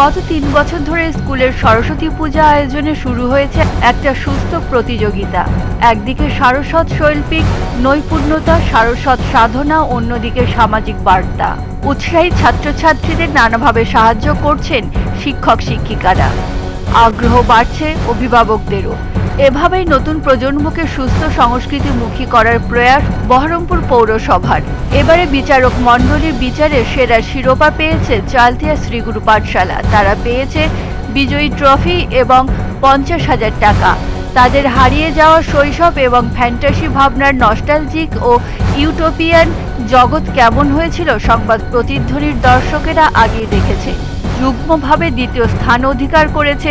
গত তিন বছর ধরে স্কুলের সরস্বতী পূজা আয়োজনে শুরু হয়েছে একটা সুস্থ প্রতিযোগিতা। একদিকে সারস্বত শৈল্পিক, নৈপুণ্যতা, সারস্বত সাধনা, অন্যদিকে সামাজিক বার্তা। উৎসাহী ছাত্রছাত্রীদের নানাভাবে সাহায্য করছেন শিক্ষক শিক্ষিকারা আগ্রহ বাড়ছে অভিভাবকদেরও। এভাবেই নতুন প্রজন্মকে সুস্থ সংস্কৃতিমুখী করার প্রয়াস বহরমপুর পৌরসভার। এবারে বিচারক মণ্ডলীর বিচারে সেরা শিরোপা পেয়েছে চালতিয়া শ্রীগুরু পাঠশালা। তারা পেয়েছে বিজয়ী ট্রফি এবং পঞ্চাশ হাজার টাকা। তাদের হারিয়ে যাওয়া শৈশব এবং ফ্যান্টাসি ভাবনার নস্টালজিক ও ইউটোপিয়ান জগৎ কেমন হয়েছিল সংবাদ প্রতিধ্বনির দর্শকেরা আগেই দেখেছে। যুগ্মভাবে দ্বিতীয় স্থান অধিকার করেছে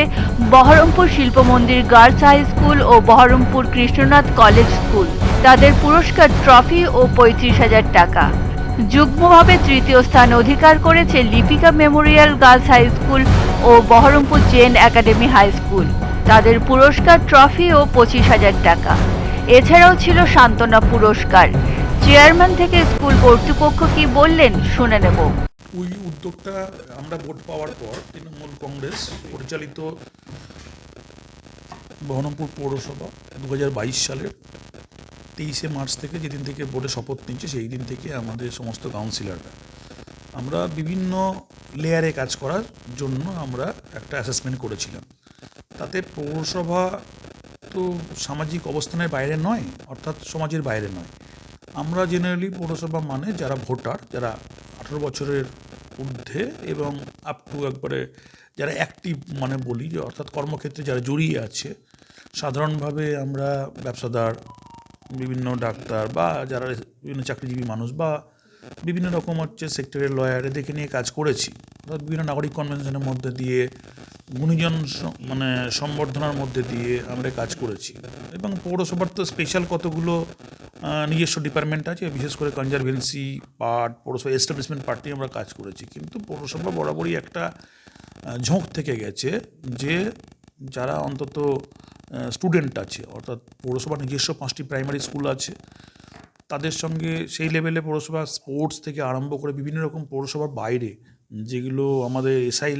Baharampur Shilpa Mandir girls high school ও বহরমপুর কৃষ্ণনাথ কলেজ স্কুল। তাদের পুরস্কার ট্রফি ও পঁয়ত্রিশ হাজার টাকা। যুগ্মভাবে তৃতীয় স্থান অধিকার করেছে Lipika memorial girls high school ও Baharampur zen academy high school. তাদের পুরস্কার ট্রফি ও পঁচিশ হাজার টাকা। এছাড়াও ছিল সান্ত্বনা পুরস্কার। চেয়ারম্যান থেকে স্কুল কর্তৃপক্ষ কি বললেন শুনে নেব। ওই উদ্যোগটা আমরা ভোট পাওয়ার পর তৃণমূল কংগ্রেস পরিচালিত বহরমপুর পৌরসভা দু হাজার বাইশ সালের তেইশে মার্চ থেকে যেদিন থেকে বোর্ডে শপথ নিচ্ছে, সেই দিন থেকে আমাদের সমস্ত কাউন্সিলররা। আমরা বিভিন্ন লেয়ারে কাজ করার জন্য আমরা একটা অ্যাসেসমেন্ট করেছিলাম। তাতে পৌরসভা তো সামাজিক অবস্থানের বাইরে নয়, অর্থাৎ সমাজের বাইরে নয়। আমরা জেনারেলি পৌরসভা মানে যারা ভোটার, যারা আঠারো বছরের ঊর্ধ্বে এবং আপ টু একবারে যারা অ্যাক্টিভ মানে বলি যে অর্থাৎ কর্মক্ষেত্রে যারা জড়িয়ে আছে, সাধারণভাবে আমরা ব্যবসাদার, বিভিন্ন ডাক্তার বা যারা বিভিন্ন চাকরিজীবী মানুষ বা বিভিন্ন রকম হচ্ছে সেক্টরের লয়ার এদেরকে নিয়ে কাজ করেছি। অর্থাৎ বিভিন্ন নাগরিক কনভেনশনের মধ্যে দিয়ে, গুণীজন মানে সম্বর্ধনার মধ্যে দিয়ে আমরা কাজ করেছি। এবং পৌরসভার তো স্পেশাল কতগুলো নিজস্ব ডিপার্টমেন্ট আছে, বিশেষ করে কনজারভেন্সি পার্ট পৌরসভা এস্টাবলিশমেন্ট পার্টি আমরা কাজ করেছি। কিন্তু পৌরসভা বরাবরই একটা ঝোঁক থেকে গেছে যে যারা অন্তত স্টুডেন্ট আছে, অর্থাৎ পৌরসভার নিজস্ব পাঁচটি প্রাইমারি স্কুল আছে, তাদের সঙ্গে সেই লেভেলে পৌরসভা স্পোর্টস থেকে আরম্ভ করে বিভিন্ন রকম পৌরসভার বাইরে, যেগুলো আমাদের এসআই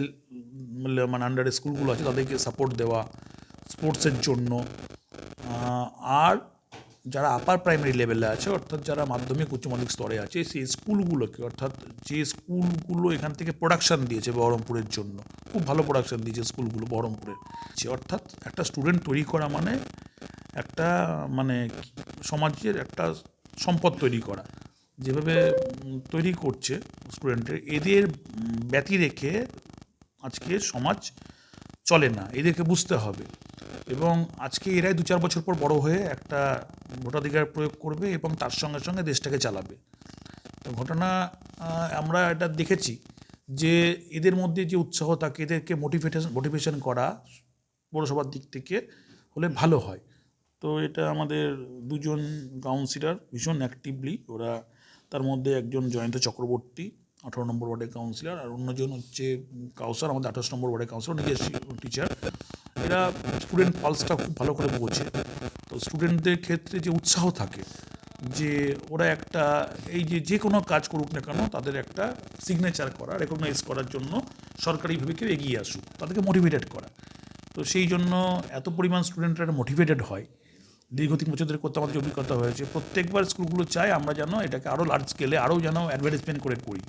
মানে আন্ডার স্কুলগুলো আছে, তাদেরকে সাপোর্ট দেওয়া স্পোর্টসের জন্য। আর যারা আপার প্রাইমারি লেভেলে আছে, অর্থাৎ যারা মাধ্যমিক, উচ্চ মাধ্যমিক স্তরে আছে, সেই স্কুলগুলোকে, অর্থাৎ যে স্কুলগুলো এখান থেকে প্রোডাকশান দিয়েছে বহরমপুরের জন্য, খুব ভালো প্রোডাকশান দিয়েছে স্কুলগুলো বহরমপুরের যে অর্থাৎ একটা স্টুডেন্ট তৈরি করা মানে একটা মানে সমাজের একটা সম্পদ তৈরি করা। যেভাবে তৈরি করছে স্টুডেন্টের এদের ব্যতি রেখে আজকে সমাজ চলে না, এদেরকে বুঝতে হবে। এবং আজকে এরাই দু চার বছর পর বড় হয়ে একটা ভোটাধিকার প্রয়োগ করবে এবং তার সঙ্গে সঙ্গে দেশটাকে চালাবে। তো ঘটনা আমরা এটা দেখেছি যে এদের মধ্যে যে উৎসাহ থাকে, এদেরকে মোটিভেশন মোটিভেশন করা পৌরসভার দিক থেকে হলে ভালো হয়। তো এটা আমাদের দুজন কাউন্সিলর ভীষণ অ্যাক্টিভলি ওরা তার মধ্যে একজন জয়ন্ত চক্রবর্তী, আঠারো নম্বর ওয়ার্ডের কাউন্সিলর আর অন্যজন হচ্ছে কাউসার, আমাদের আঠাশ নম্বর ওয়ার্ডের কাউন্সিলর নিজের টিচার এরা স্টুডেন্ট পালসটা খুব ভালো করে বোঝে। তো স্টুডেন্টদের ক্ষেত্রে যে উৎসাহ থাকে, যে ওরা একটা, এই যে যে কোনো কাজ করুক না কেন, তাদের একটা সিগনেচার করা রেকগনাইজ করার জন্য সরকারিভাবে কেউ এগিয়ে আসুক, তাদেরকে মোটিভেটেড করা। তো সেই জন্য এত পরিমাণ স্টুডেন্টরা মোটিভেটেড হয়। দীর্ঘ তিন বছর ধরে করতে আমাদের অভিজ্ঞতা হয়েছে, প্রত্যেকবার স্কুলগুলো চায় আমরা যেন এটাকে আরও লার্জ স্কেলে আরও যেন অ্যাডভার্টাইজমেন্ট করে করি।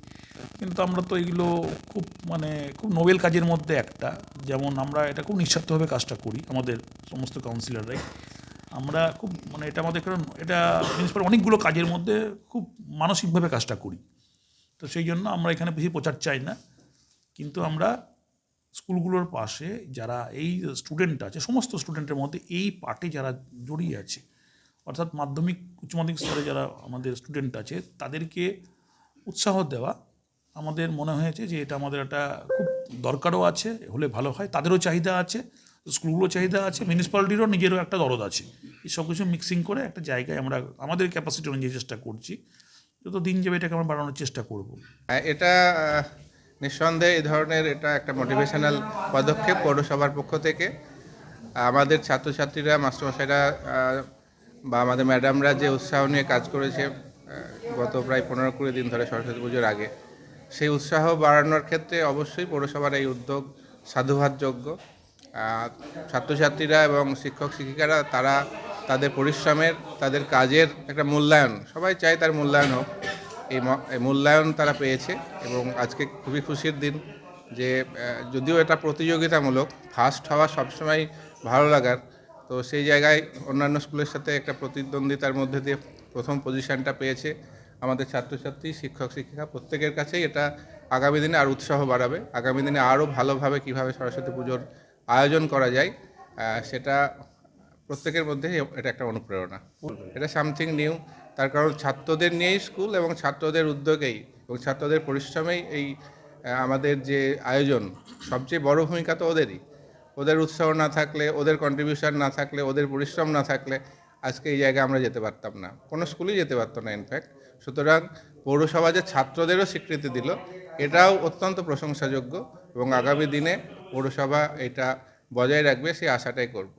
কিন্তু আমরা তো এগুলো খুব মানে খুব নোবেল কাজের মধ্যে একটা। যেমন আমরা এটা খুব নিঃস্বার্থভাবে কাজটা করি, আমাদের সমস্ত কাউন্সিলররাই আমরা খুব মানে এটা আমাদের কারণ, এটা মিউনিসিপ্যাল অনেকগুলো কাজের মধ্যে খুব মানসিকভাবে কাজটা করি। তো সেই জন্য আমরা এখানে বেশি প্রচার চাই না। কিন্তু আমরা স্কুলগুলোর পাশে যারা এই স্টুডেন্ট আছে, সমস্ত স্টুডেন্টের মধ্যে এই পার্টে যারা জড়িয়ে আছে, অর্থাৎ মাধ্যমিক, উচ্চ মাধ্যমিক স্তরে যারা আমাদের স্টুডেন্ট আছে, তাদেরকে উৎসাহ দেওয়া আমাদের মনে হয়েছে যে এটা আমাদের একটা খুব দরকারও আছে, হলে ভালো হয়। তাদেরও চাহিদা আছে স্কুলগুলো চাহিদা আছে মিউনিসিপ্যালিটিরও নিজেরও একটা দরদ আছে। এই সব কিছু মিক্সিং করে একটা জায়গায় আমরা আমাদের ক্যাপাসিটি অনুযায়ী চেষ্টা করছি। যত দিন যাবে এটাকে আমরা বাড়ানোর চেষ্টা করব। এটা নিঃসন্দেহে এই ধরনের এটা একটা মোটিভেশনাল পদক্ষেপ পৌরসভার পক্ষ থেকে। আমাদের ছাত্রছাত্রীরা মাস্টারমশাইরা বা আমাদের ম্যাডামরা যে উৎসাহ নিয়ে কাজ করেছে গত প্রায় পনেরো কুড়ি দিন ধরে সরস্বতী পুজোর আগে সেই উৎসাহ বাড়ানোর ক্ষেত্রে অবশ্যই পৌরসভার এই উদ্যোগ সাধুবাদযোগ্য। আহ, ছাত্রছাত্রীরা এবং শিক্ষক শিক্ষিকারা তারা তাদের পরিশ্রমের তাদের কাজের একটা মূল্যায়ন সবাই চায় তার মূল্যায়ন হোক। এই মূল্যায়ন তারা পেয়েছে এবং আজকে খুবই খুশির দিন যে যদিও এটা প্রতিযোগিতামূলক ফার্স্ট হওয়া সবসময় ভালো লাগার, তো সেই জায়গায় অন্যান্য স্কুলের সাথে একটা প্রতিদ্বন্দ্বিতার মধ্যে দিয়ে প্রথম পজিশানটা পেয়েছে আমাদের ছাত্রছাত্রী, শিক্ষক, শিক্ষিকা, প্রত্যেকের কাছেই এটা আগামী দিনে আর উৎসাহ বাড়াবে। আগামী দিনে আরও ভালোভাবে কীভাবে সরস্বতী পুজোর আয়োজন করা যায় সেটা প্রত্যেকের মধ্যে এটা একটা অনুপ্রেরণা। এটা সামথিং নিউ তার কারণ ছাত্রদের নিয়েই স্কুল এবং ছাত্রদের উদ্যোগেই এবং ছাত্রদের পরিশ্রমেই এই আমাদের যে আয়োজন, সবচেয়ে বড় ভূমিকা তো ওদেরই। ওদের উৎসাহ না থাকলে, ওদের কন্ট্রিবিউশন না থাকলে, ওদের পরিশ্রম না থাকলে আজকে এই জায়গায় আমরা যেতে পারতাম না। কোনো স্কুলেই যেতে পারতো না ইনফ্যাক্ট সুতরাং পৌরসভা যে ছাত্রদেরও স্বীকৃতি দিল, এটাও অত্যন্ত প্রশংসাযোগ্য এবং আগামী দিনে পৌরসভা এটা বজায় রাখবে, সেই আশাটাই করব।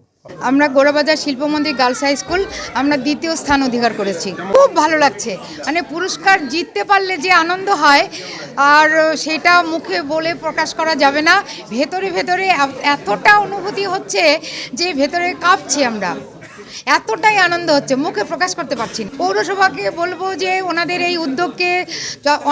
আমরা Gorabazar Shilpamandir girls high school, আমরা দ্বিতীয় স্থান অধিকার করেছি। খুব ভালো লাগছে। মানে পুরস্কার জিততে পারলে যে আনন্দ হয়, আর সেটা মুখে বলে প্রকাশ করা যাবে না। ভেতরে ভেতরে এতটা অনুভূতি হচ্ছে যে ভেতরে কাঁপছি আমরা। এতটাই আনন্দ হচ্ছে মুখে প্রকাশ করতে পারছি না। পৌরসভাকে বলব যে ওনাদের এই উদ্যোগকে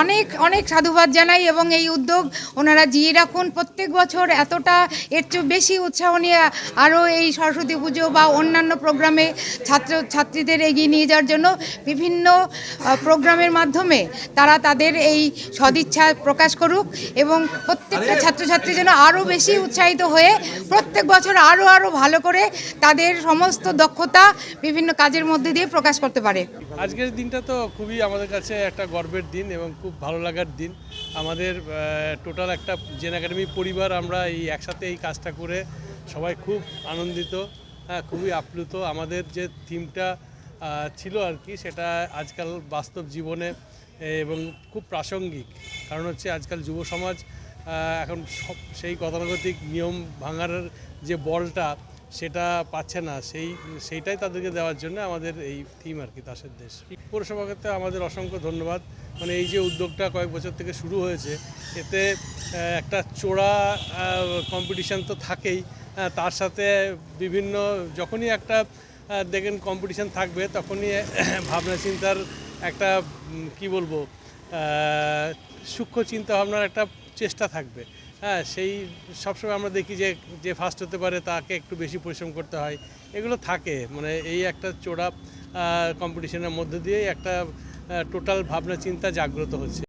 অনেক অনেক সাধুবাদ জানাই এবং এই উদ্যোগ ওনারা জিয়ে রাখুন। প্রত্যেক বছর এতটা এর চেয়ে বেশি উৎসাহ নিয়ে আরও এই সরস্বতী পুজো বা অন্যান্য প্রোগ্রামে ছাত্র ছাত্রীদের এগিয়ে নিয়ে যাওয়ার জন্য বিভিন্ন প্রোগ্রামের মাধ্যমে তারা তাদের এই সদিচ্ছা প্রকাশ করুক এবং প্রত্যেকটা ছাত্রছাত্রী যেন আরও বেশি উৎসাহিত হয়ে প্রত্যেক বছর আরও আরও ভালো করে তাদের সমস্ত দক্ষতা বিভিন্ন কাজের মধ্যে দিয়ে প্রকাশ করতে পারে। আজকের দিনটা তো খুবই আমাদের কাছে একটা গর্বের দিন এবং খুব ভালো লাগার দিন। আমাদের টোটাল একটা জেন একাডেমি পরিবার আমরা এই একসাথে এই কাজটা করে সবাই খুব আনন্দিত হ্যাঁ খুবই আপ্লুত। আমাদের যে থিমটা ছিল আর কি সেটা আজকাল বাস্তব জীবনে এবং খুব প্রাসঙ্গিক। কারণ হচ্ছে আজকাল যুব সমাজ এখন সব সেই গতানুগতিক নিয়ম ভাঙার যে বলটা সেটা পাচ্ছে না। সেই, সেইটাই তাদেরকে দেওয়ার জন্য আমাদের এই থিম আর কি, দাসের দেশ। পৌরসভা ক্ষেত্রে আমাদের অসংখ্য ধন্যবাদ। মানে এই যে উদ্যোগটা কয়েক বছর থেকে শুরু হয়েছে, এতে একটা চোড়া কম্পিটিশান তো থাকেই। তার সাথে বিভিন্ন, যখনই একটা দেখেন কম্পিটিশান থাকবে, তখনই, ভাবনা চিন্তার একটা কি বলব সূক্ষ্ম চিন্তা ভাবনার একটা চেষ্টা থাকবে। হ্যাঁ সেই সবসময় আমরা দেখি যে যে ফার্স্ট হতে পারে তাকে একটু বেশি পরিশ্রম করতে হয়। এগুলো থাকে। মানে এই একটা চোরা কম্পিটিশনের মধ্যে দিয়ে একটা টোটাল ভাবনা চিন্তা জাগ্রত হচ্ছে।